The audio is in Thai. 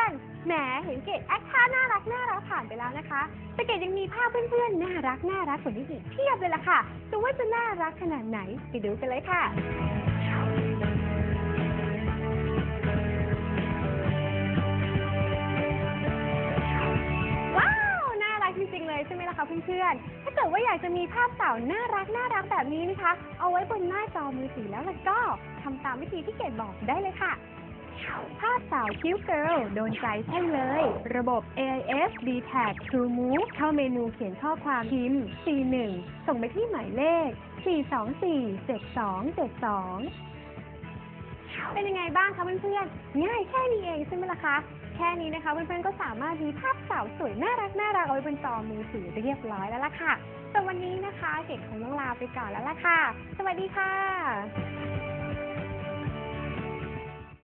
พื่อนๆ แหมเห็นเกดแอคท่าน่ารักน่ารักผ่านไปแล้วนะคะ แต่เกดยังมีภาพเพื่อนๆ น่ารักน่ารักกว่านี้อีกเพียบเลยล่ะค่ะแต่ว่าจะน่ารักขนาดไหนไปดูกันเลยค่ะว้าวน่ารักจริงๆเลยใช่ไหมล่ะคะเพื่อนๆ ถ้าเกิดว่าอยากจะมีภาพสาวน่ารักน่ารักแบบนี้นะคะ เอาไว้บนหน้าจอมือถือแล้วล่ะก็ทำตามวิธีที่เกดบอกได้เลยค่ะ ภาพสาวคิ้วเกิลโดนใจใช่เลย ระบบ AIS d t a g True Move เข้าเมนูเขียนข้อความพิมพ์ C1 ส่งไปที่หมายเลข 4247272 เป็นยังไงบ้างคะเพื่อนๆ ง่ายแค่นี้เองใช่ไหมล่ะคะ แค่นี้นะคะเพื่อนๆ ก็สามารถมีภาพสาวสวยน่ารักน่ารักเอาไว้บนจอมือถือเรียบร้อยแล้วล่ะค่ะ แต่วันนี้นะคะเกดคงต้องลาไปก่อนแล้วล่ะค่ะ สวัสดีค่ะ